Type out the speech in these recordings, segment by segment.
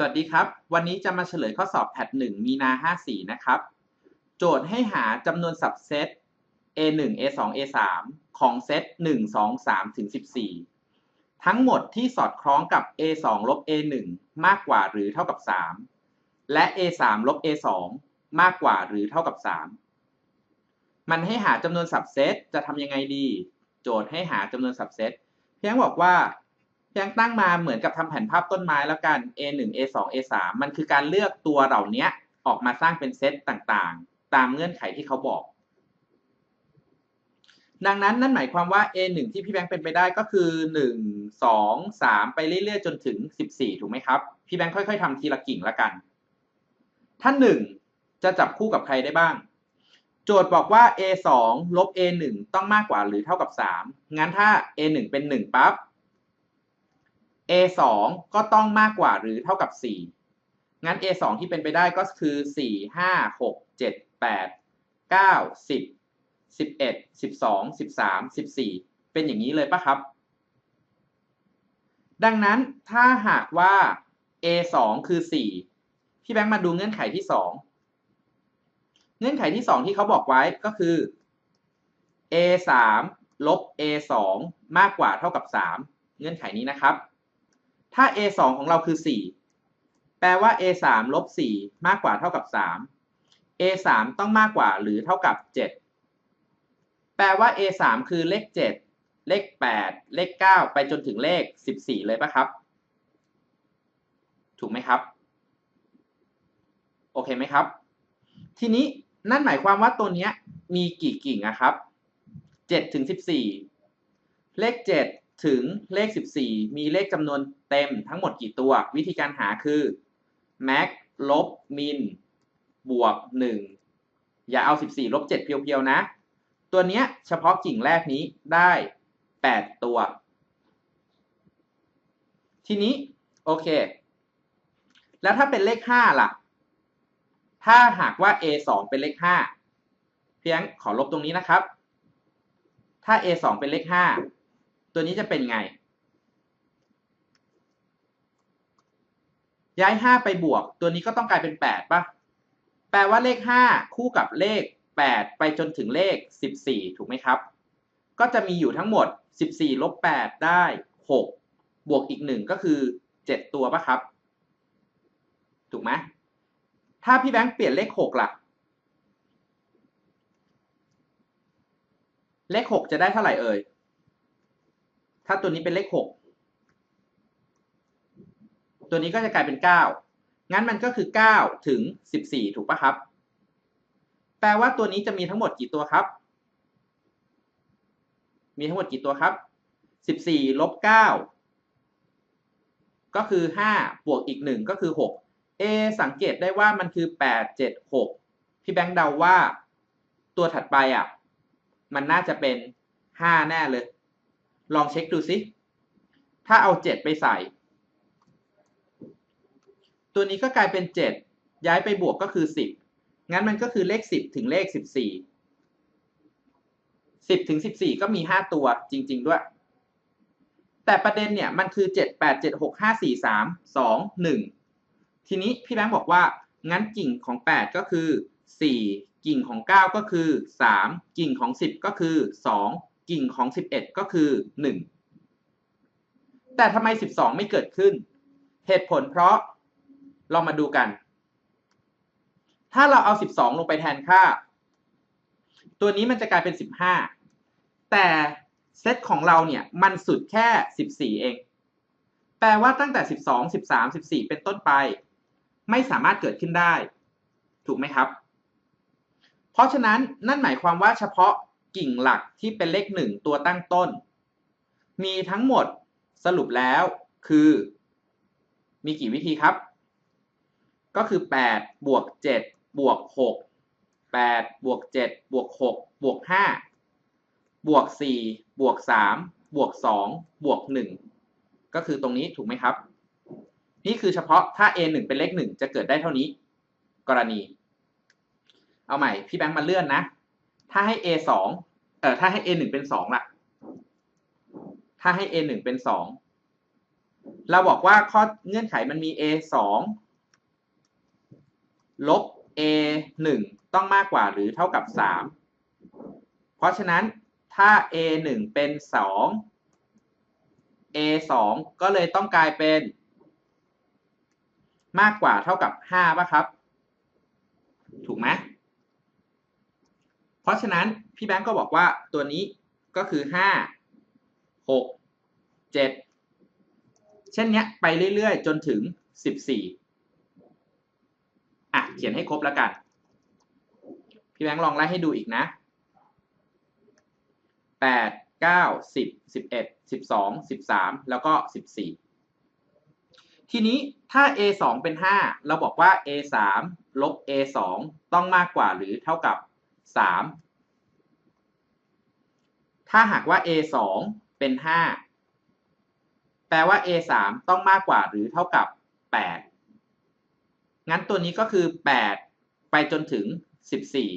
สวัสดีครับ วันนี้จะมาเฉลยข้อสอบแพท1มีนา 54 นะครับ โจทย์ให้หาจำนวนสับเซต A1 A2 A3 ของเซต 1 2 3 ถึง 14 ทั้งหมดที่สอดคล้องกับ A2 ลบ A1 มากกว่าหรือเท่ากับ 3 และ A3 ลบ A2 มากกว่าหรือเท่ากับ 3 มันให้หาจำนวนสับเซตจะทำยังไงดี โจทย์ให้หาจำนวนสับเซต เพียงบอกว่า เพียงตั้งมาเหมือนกับทำแผนภาพต้นไม้แล้วกัน A1 A2 A3 มันคือการเลือกตัวเหล่านี้ออกมาสร้างเป็นเซตต่างๆ ตามเงื่อนไขที่เขาบอก ดังนั้นนั่นหมายความว่า A1 ที่พี่แบงค์เป็นไปได้ก็คือ 1 2 3 ไปเรื่อยๆ จนถึง 14 ถูกไหมครับ พี่แบงค์ค่อยๆทำทีละกิ่งละกันถ้าน1จะจับคู่กับใครได้บ้าง โจทย์บอกว่า A2 ลบ A1 ต้องมากกว่าหรือเท่ากับ 3 งั้นถ้า A1 เป็น 1 ปั๊บ A2 ก็ต้องมากกว่าหรือเท่ากับ 4 งั้น A2 ที่เป็นไปได้ก็คือ 4 5 6 7 8 9 10 11 12 13 14 เป็นอย่างนี้เลยปะครับ ดังนั้นถ้าหากว่า A2 คือ 4 พี่แบงค์มาดูเงื่อนไขที่ 2 เงื่อนไขที่ 2 ที่เขาบอกไว้ก็คือ A3 ลบ A2 มากกว่าเท่ากับ 3 เงื่อนไขนี้นะครับ ถ้า A2 ของเราคือ 4 แปลว่า A3 ลบ4มากกว่าเท่ากับ 3 A3 ต้องมากกว่าหรือเท่ากับ 7 แปลว่า A3 คือเลข 7 เลข 8 เลข 9 ไปจนถึงเลข 14 เลยปะครับ ถูกไหมครับ โอเคไหมครับ ทีนี้นั่นหมายความว่าตัวนี้มีกี่กิ่งอะครับ7ถึง14 เลข 7 ถึงเลข 14 มีเลขจำนวนเต็มทั้งหมดกี่ตัว วิธีการหาคือ max ลบ min บวก 1 อย่าเอา 14 ลบ 7 เพียวๆ นะ ตัวเนี้ยเฉพาะกิ่งแรกนี้ได้ 8 ตัว ทีนี้ โอเค แล้วถ้าเป็นเลข 5 ล่ะ ถ้าหากว่า a 2 เป็นเลข 5 เพียงขอลบตรงนี้นะครับ ถ้า a 2 เป็นเลข 5 ตัวนี้จะเป็นไง ย้าย 5 ไปบวก ตัวนี้ก็ต้องกลายเป็น 8ป่ะ แปลว่าเลข 5 คู่กับเลข 8 ไปจนถึงเลข 14 ถูกไหมครับ ก็จะมีอยู่ทั้งหมด 14ลบ8ได้ 6 บวกอีก 1 ก็คือ 7 ตัวป่ะครับ ถูกไหมถ้าพี่แบงค์เปลี่ยนเลข 6 ล่ะ เลข 6 จะได้เท่าไหร่เอ่ย ถ้าตัวนี้เป็นเลข6ตัวนี้ก็จะกลายเป็น 9 งั้นมันก็คือ 9 ถึง 14 ถูกปะครับ แปลว่าตัวนี้จะมีทั้งหมดกี่ตัวครับ มีทั้งหมดกี่ตัวครับ 14ลบ9ก็คือ 5 บวกอีก 1 ก็คือ6 A สังเกตได้ว่ามันคือ 8 7 6 พี่แบงค์เดาว่า ตัวถัดไปอะ มันน่าจะเป็น 5 แน่เลย ลองเช็คดูสิ ถ้าเอา 7 ไปใส่ ตัวนี้ก็กลายเป็น 7 ย้ายไปบวกก็คือ 10 งั้นมันก็คือเลข 10 ถึงเลข 14 10 ถึง 14 ก็มี 5 ตัวจริง ๆ ด้วย แต่ประเด็นเนี่ยมันคือ 7 8 7 6 5 4 3 2 1 ทีนี้พี่แบงค์บอกว่า งั้นกิ่งของ 8 ก็คือ 4 กิ่งของ 9 ก็คือ 3 กิ่งของ 10 ก็คือ 2 กิ่งของ 11 ก็คือ 1 แต่ทำไม 12 ไม่เกิดขึ้น เหตุผลเพราะลองมาดูกัน ถ้าเราเอา 12 ลงไปแทนค่า ตัวนี้มันจะกลายเป็น 15 แต่เซตของเราเนี่ยมันสุดแค่ 14 เอง แปลว่าตั้งแต่ 12 13 14 เป็นต้นไป ไม่สามารถเกิดขึ้นได้ ถูกไหมครับ เพราะฉะนั้นนั่นหมายความว่าเฉพาะ กิ่งหลักที่เป็นเลข1ตัวตั้งต้น มีทั้งหมดสรุปแล้วคือ มีกี่วิธีครับ ก็คือ 8 บวก 7 บวก 6 8 บวก 7 บวก 6 บวก 5 บวก 4 บวก 3 บวก 2 บวก 1 ก็คือตรงนี้ถูกไหมครับ นี่คือเฉพาะถ้า a 1เป็นเลข 1 จะเกิดได้เท่านี้ กรณี เอาใหม่ พี่แบงค์มาเลื่อนนะ ถ้าให้ a 2 เอ่อถ้าให้ a 1เป็น2ล่ะ ถ้าให้ a 1เป็น2เราบอกว่าข้อเงื่อนไขมันมี a สองลบ a หนึ่งต้องมากกว่าหรือเท่ากับสามเพราะฉะนั้นถ้า a หนึ่งเป็นสอง a สองก็เลยต้องกลายเป็น มากกว่าเท่ากับห้าป่ะครับ ถูกไหม ราะฉะนั้นพี่แบงก์ก็บอกว่าตัวนี้ก็คือห้าหกเจ็ดเช่นเนี้ยไปเรื่อยๆ จนถึงสิบสี่อะ เขียนให้ครบแล้วกัน พี่แบงค์ลองไล่ให้ดูอีกนะแปดเก้าสิบสิบเอ็ดสิบสองสิบสามแล้วก็สิบสี่ทีนี้ถ้า a สองเป็นห้าเราบอกว่า a สามลบ a สองต้องมากกว่าหรือเท่ากับ สามถ้าหากว่า a สองเป็นห้าแปลว่า a สามต้องมากกว่าหรือเท่ากับแปดงั้นตัวนี้ก็คือแปดไปจนถึงสิบสี่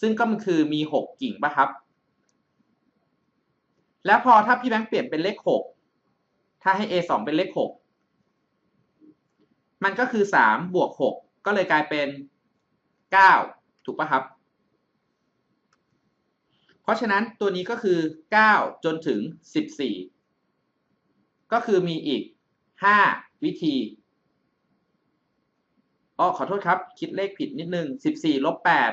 ซึ่งก็มันคือมีหกกิ่งป่ะครับ แล้วพอถ้าพี่แบงค์เปลี่ยนเป็นเลขหกถ้าให้ a สองเป็นเลขหกมันก็คือสามบวกหกก็เลยกลายเป็นเก้าถูกป่ะครับ ราะฉะนั้นตัวนี้ก็คือเก้าจนถึงสิบสี่ก็คือมีอีกห้าวิธีอ๋อขอโทษครับ คิดเลขผิดนิดนึงสิบสี่ลบแปด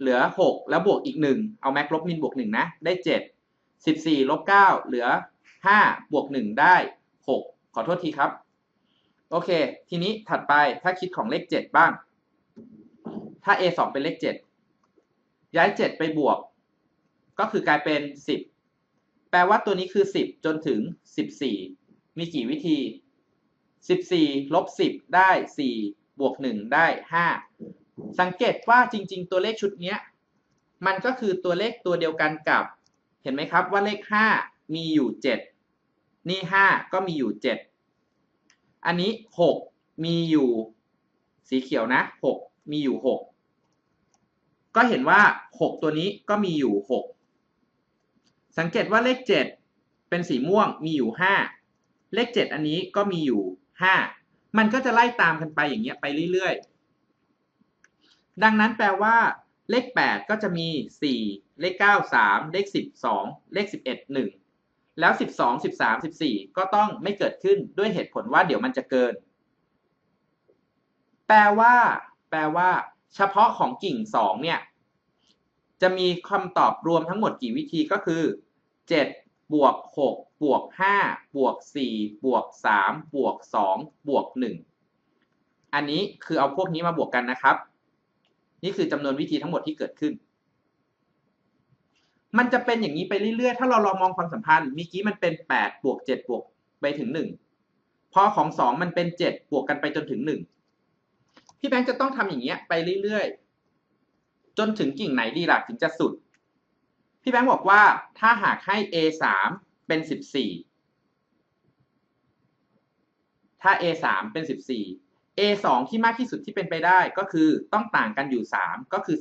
เหลือหกแล้วบวกอีกหนึ่งเอาแม็กลบมินบวกหนึ่งนะ ได้เจ็ดสิบสี่ลบเก้าเหลือห้าบวกหนึ่งได้หกขอโทษทีครับ โอเค ทีนี้ถัดไปถ้าคิดของเลขเจ็ดบ้าง ถ้า a สองเป็นเลขเจ็ดย้ายเจ็ดไปบวก ก็คือกลายเป็นสิบแปลว่าตัวนี้คือสิบจนถึงสิบสี่มีกี่วิธีสิบสี่ลบสิบได้สี่บวกหนึ่งได้ห้าสังเกตว่าจริง ๆ ตัวเลขชุดนี้มันก็คือตัวเลขตัวเดียวกันกับ เห็นไหมครับว่าเลขห้ามีอยู่เจ็ดนี่ห้าก็มีอยู่เจ็ดอันนี้หกมีอยู่สีเขียวนะหกมีอยู่หกก็เห็นว่าหกตัวนี้ก็มีอยู่หก สังเกตว่าเลขเจ็ดเป็นสีม่วงมีอยู่ห้าเลขเจ็ดอันนี้ก็มีอยู่ห้ามันก็จะไล่ตามกันไปอย่างเงี้ยไปเรื่อยๆ ดังนั้นแปลว่า เลข 8 ก็จะมี 4 เลข 9 3 เลข 10 2 เลข 11 1 แล้ว 12 13 14 ก็ต้องไม่เกิดขึ้นด้วยเหตุผลว่าเดี๋ยวมันจะเกิน แปลว่า แปลว่า เฉพาะของกิ่ง 2 เนี่ย จะมีคำตอบรวมทั้งหมดกี่วิธีก็คือ 7 บวก 6 บวก 5 บวก 4 บวก 3 บวก 2 บวก 1 อันนี้คือเอาพวกนี้มาบวกกันนะครับ นี่คือจำนวนวิธีทั้งหมดที่เกิดขึ้น มันจะเป็นอย่างนี้ไปเรื่อยๆ ถ้าเราลองมองความสัมพันธ์เมื่อกี้มันเป็น 8 บวก 7 บวกไปถึง 1 พอของ 2 มันเป็น 7 บวกกันไปจนถึง 1 พี่แบงค์จะต้องทำอย่างเงี้ยไปเรื่อยๆ จนถึงกิ่งไหนดีล่ะถึงจะสุด พี่แบงค์บอกว่าถ้าหากให้ a 3เป็น 14 ถ้า a 3เป็น 14 a 2ที่มากที่สุดที่เป็นไปได้ก็คือต้องต่างกันอยู่ 3 ก็คือ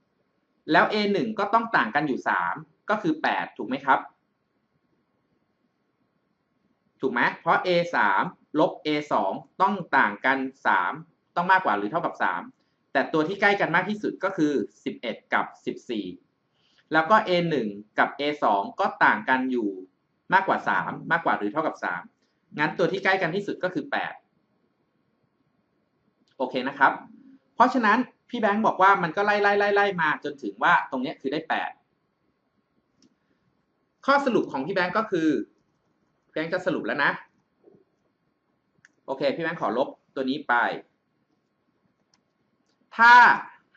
11 แล้ว a 1ก็ต้องต่างกันอยู่ 3 ก็คือ 8 ถูกไหมครับ ถูกไหมเพราะ a 3ลบ a 2ต้องต่างกัน 3 ต้องมากกว่าหรือเท่ากับ 3 แต่ตัวที่ใกล้กันมากที่สุดก็คือ 11 กับ 14 แล้วก็ a 1 กับ a 2 ก็ต่างกันอยู่มากกว่า 3 มากกว่าหรือเท่ากับ 3 งั้นตัวที่ใกล้กันที่สุดก็คือ 8 โอเคนะครับ เพราะฉะนั้นพี่แบงค์บอกว่ามันก็ไล่ไล่ไล่ไล่มาจนถึงว่าตรงนี้คือได้ 8 ข้อสรุปของพี่แบงค์ก็คือพี่แบงค์จะสรุปแล้วนะ โอเค พี่แบงค์ขอลบตัวนี้ไป ถ้า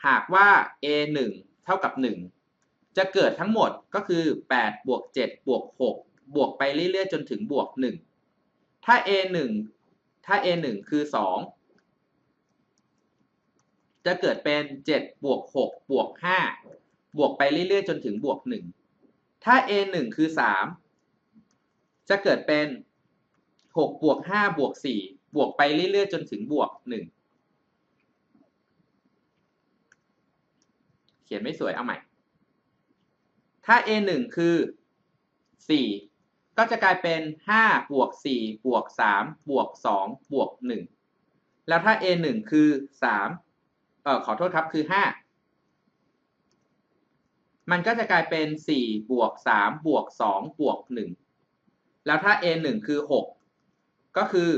หากว่า a 1เท่ากับ 1 จะเกิดทั้งหมดก็คือ 8 บวก 7 บวก 6 บวกไปเรื่อยๆ จนถึงบวก 1 ถ้า a 1ถ้า a 1คือ 2 จะเกิดเป็น 7 บวก 6 บวก 5 บวกไปเรื่อยๆ จนถึงบวก 1 ถ้า a 1คือ 3 จะเกิดเป็น 6 บวก 5 บวก 4 บวกไปเรื่อยๆ จนถึงบวก 1 เขียนไม่สวยเอาใหม่ ถ้า a 1คือ 4 ก็จะกลายเป็นห้าบวกสี่บวกสามบวกสองบวกหนึ่งแล้วถ้า a หนึ่งคือสามเอ่อ ขอโทษครับคือห้ามันก็จะกลายเป็นสี่บวกสามบวกสองบวกหนึ่งแล้วถ้า a หนึ่งคือหกก็คือ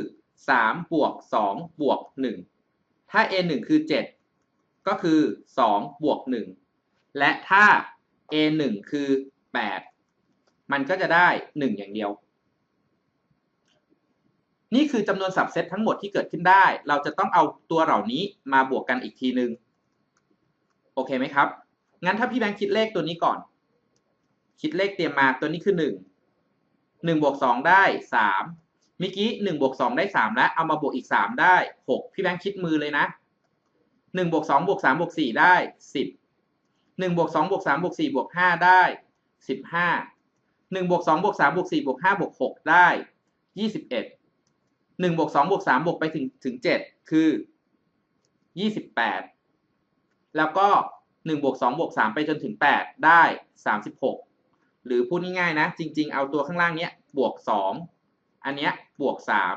สามบวกสองบวกหนึ่งถ้า a หนึ่งคือเจ็ด ก็คือสองบวกหนึ่งและถ้า a หนึ่งคือแปดมันก็จะได้หนึ่งอย่างเดียว นี่คือจำนวนสับเซตทั้งหมดที่เกิดขึ้นได้ เราจะต้องเอาตัวเหล่านี้มาบวกกันอีกทีหนึงโอเคไหมครับ งั้นถ้าพี่แบงค์คิดเลขตัวนี้ก่อน คิดเลขเตรียมมาตัวนี้คือหนึ่งหนึ่งบวกสองได้สามเมื่อกี้หนึ่งบวกสองได้สามแล้ว เอามาบวกอีกสามได้หกพี่แบงค์คิดมือเลยนะ หนึ่งบวกสองบวกสามบวกสี่ได้สิบหนึ่งบวกสองบวกสามบวกสี่บวกห้าได้สิบห้าหนึ่งบวกสองบวกสามบวกสี่บวกห้าบวกหกได้ยี่สิบเอ็ดหนึ่งบวกสองบวกสามบวกไปถึงถึงเจ็ดคือยี่สิบแปดแล้วก็หนึ่งบวกสองบวกสามไปจนถึงแปดได้สามสิบหกหรือพูดง่ายๆนะ จริงๆ เอาตัวข้างล่างเนี้ยบวกสองอันเนี้ยบวกสาม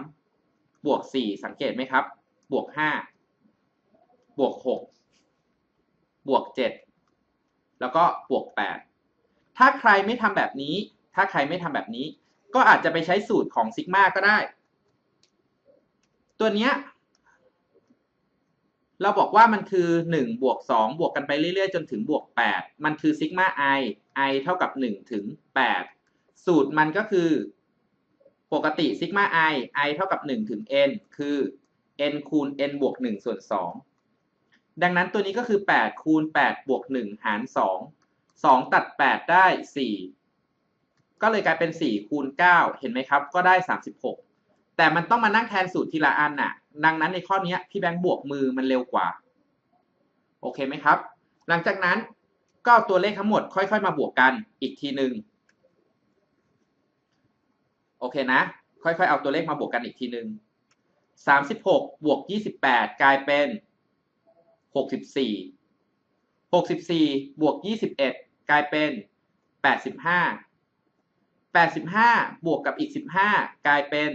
บวกสี่สังเกตไหมครับ บวกห้า บวกหกบวกเจ็ดแล้วก็บวกแปดถ้าใครไม่ทำแบบนี้ ถ้าใครไม่ทำแบบนี้ ก็อาจจะไปใช้สูตรของซิกมาก็ได้ ตัวเนี้ยเราบอกว่ามันคือหนึ่งบวกสองบวกกันไปเรื่อยๆ จนถึงบวกแปดมันคือซิกมาไอไอเท่ากับหนึ่งถึงแปดสูตรมันก็คือ ปกติซิกมาไอไอเท่ากับหนึ่งถึง n คือ n คูณ n บวกหนึ่งส่วนสอง ดังนั้นตัวนี้ก็คือแปดคูณแปดบวกหนึ่งหารสองสองตัดแปดได้สี่ก็เลยกลายเป็นสี่คูณเก้าเห็นไหมครับ ก็ได้สามสิบหกแต่มันต้องมานั่งแทนสูตรทีละอันน่ะ ดังนั้นในข้อนี้พี่แบงค์บวกมือมันเร็วกว่า โอเคไหมครับ หลังจากนั้นก็เอาตัวเลขทั้งหมดค่อยๆ มาบวกกันอีกทีหนึ่งโอเคนะ ค่อยๆ เอาตัวเลขมาบวกกันอีกทีหนึ่งสามสิบวกยี่สิบแปดกลายเป็น หกสิบสี่หกสิบสี่บวกยี่สิบเอ็ดกลายเป็นแปดสิบห้าแปดสิบห้าบวกกับอีกสิบห้ากลายเป็น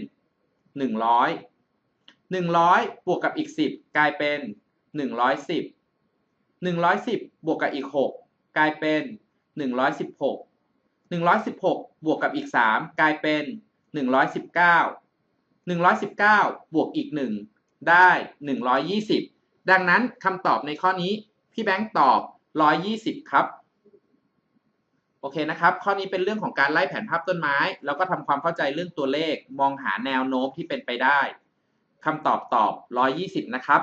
หนึ่งร้อยหนึ่งร้อยบวกกับอีกสิบกลายเป็นหนึ่งร้อยสิบหนึ่งร้อยสิบบวกกับอีกหกกลายเป็นหนึ่งร้อยสิบหกหนึ่งร้อยสิบหกบวกกับอีกสามกลายเป็นหนึ่งร้อยสิบเก้าหนึ่งร้อยสิบเก้าบวกอีกหนึ่งได้หนึ่งร้อยยี่สิบ ดังนั้นคำตอบในข้อนี้ พี่แบงค์ตอบร้อยยี่สิบครับ โอเคนะครับ ข้อนี้เป็นเรื่องของการไล่แผนภาพต้นไม้ แล้วก็ทำความเข้าใจเรื่องตัวเลข มองหาแนวโน้มที่เป็นไปได้คำตอบตอบ 120 นะครับ